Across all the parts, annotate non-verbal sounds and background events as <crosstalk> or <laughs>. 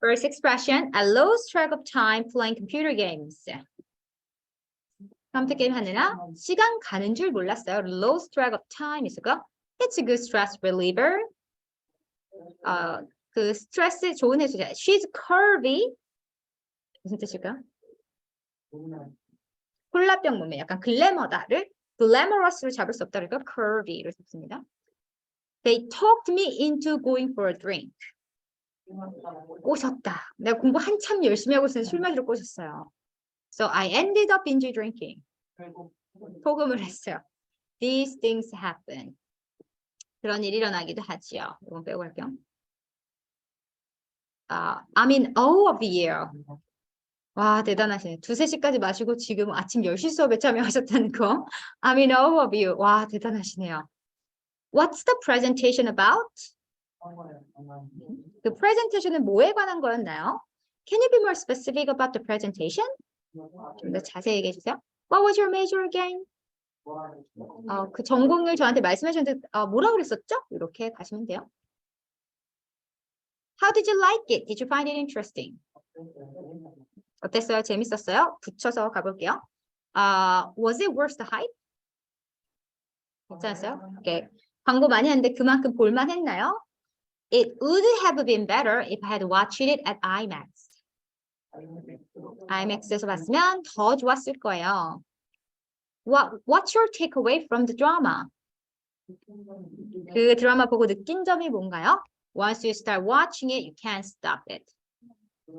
First expression, I lost track of time playing computer games. 컴퓨터 게임 하느라 시간 가는 줄 몰랐어요. Lost track of time 있을까? It's a good stress reliever. 어, 그 스트레스 좋은 해소제. She's curvy. 무슨 뜻일까? 콜라병 몸매, 약간 글래머다를 glamorous로 잡을 수 없다. 그러니까 curvy를 썼습니다. They talked me into going for a drink. 꼬셨다. 내가 공부 한참 열심히 하고 있었는데 술 마시러 꼬셨어요. So I ended up binge drinking. 포금을 했어요. These things happen. 그런 일이 일어나기도 하지요. 이건 빼고 갈게요. 아, I'm in awe of you. 와, 대단하시네. 두세 시까지 마시고 지금 아침 10시 수업에 참여하셨다는 거. I'm in awe of you. 와, 대단하시네요. What's the presentation about? 그 프레젠테이션은 뭐에 관한 거였나요? Can you be more specific about the presentation? 좀 더 자세히 얘기해 주세요. What was your major again? 어, 그 전공을 저한테 말씀해 주셨는데 어, 뭐라 그랬었죠? 이렇게 가시면 돼요. How did you like it? Did you find it interesting? 어땠어요? 재밌었어요? 붙여서 가볼게요. 아, was it worth the hype? 괜찮았어요? 오케이. 광고 많이 했는데 그만큼 볼만 했나요? It would have been better if I had watched it at IMAX. IMAX에서 봤으면 더 좋았을 거예요. What, what's your takeaway from the drama? 그 드라마 보고 느낀 점이 뭔가요? Once you start watching it, you can't stop it.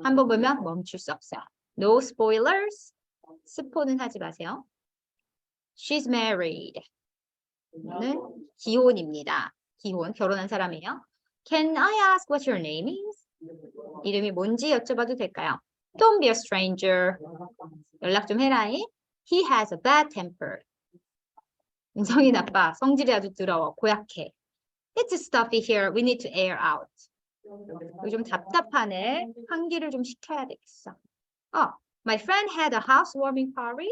한번 보면 멈출 수 없어요. No spoilers. 스포는 하지 마세요. She's married. 는 기혼입니다. 기혼, 결혼한 사람이에요. Can I ask what your name is? 이름이 뭔지 여쭤봐도 될까요? Don't be a stranger. 연락 좀 해라잉. He has a bad temper. 인성이 나빠. 성질이 아주 더러워. 고약해. It's stuffy here. We need to air out. 여기 좀 답답하네. 환기를 좀 시켜야 되겠어. 어, my friend had a housewarming party.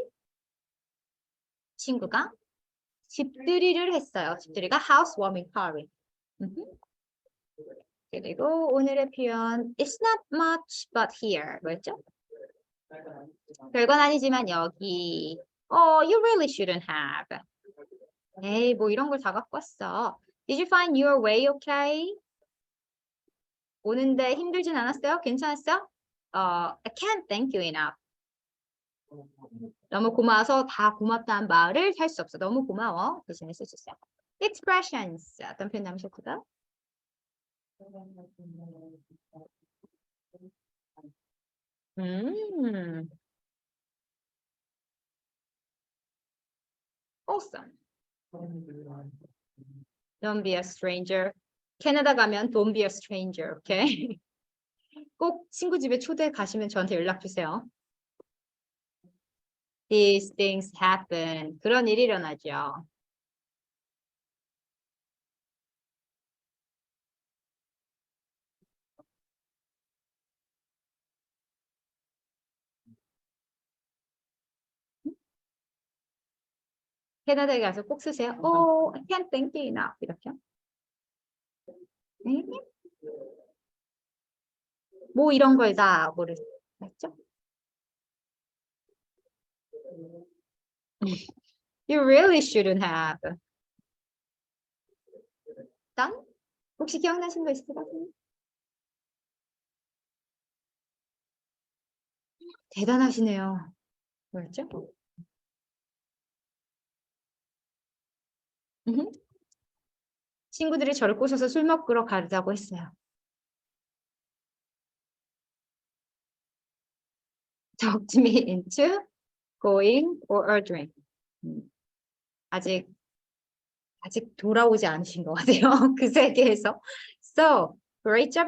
친구가 집들이를 했어요. 집들이가 housewarming party. 그리고 오늘의 표현 It's not much but here. 뭐였죠? 별건 아니지만 여기. Oh, you really shouldn't have. 에이, 뭐 이런 걸 다 갖고 왔어. Did you find your way okay? 오는데 힘들진 않았어요? 괜찮았어? 어, I can't thank you enough. 너무 고마워서 다 고맙다는 말을 할 수 없어. 너무 고마워. 대신에 쓸 수 있어요. Expressions. 어떤 표현 남으셨을까요? 음. Awesome. Don't be a stranger. 캐나다 가면 don't be a stranger. 오케이? 꼭 친구 집에 초대 가시면 저한테 연락 주세요. These things happen. 그런 일이 일어나죠. 캐나다에 가서 꼭 쓰세요. Oh, I can't thank you enough. 이렇게. 네? 뭐 이런 걸 다 모르 맞죠? You really shouldn't have. done? 혹시 기억나신 거 있을까요? 대단하시네요. 뭐였죠? 친구들이 저를 꼬셔서 술 먹으러 가자고 했어요. talked me into going for a drink. 음, 아직 아직 돌아오지 않으신 것 같아요. <laughs> 그 세계에서. So, great job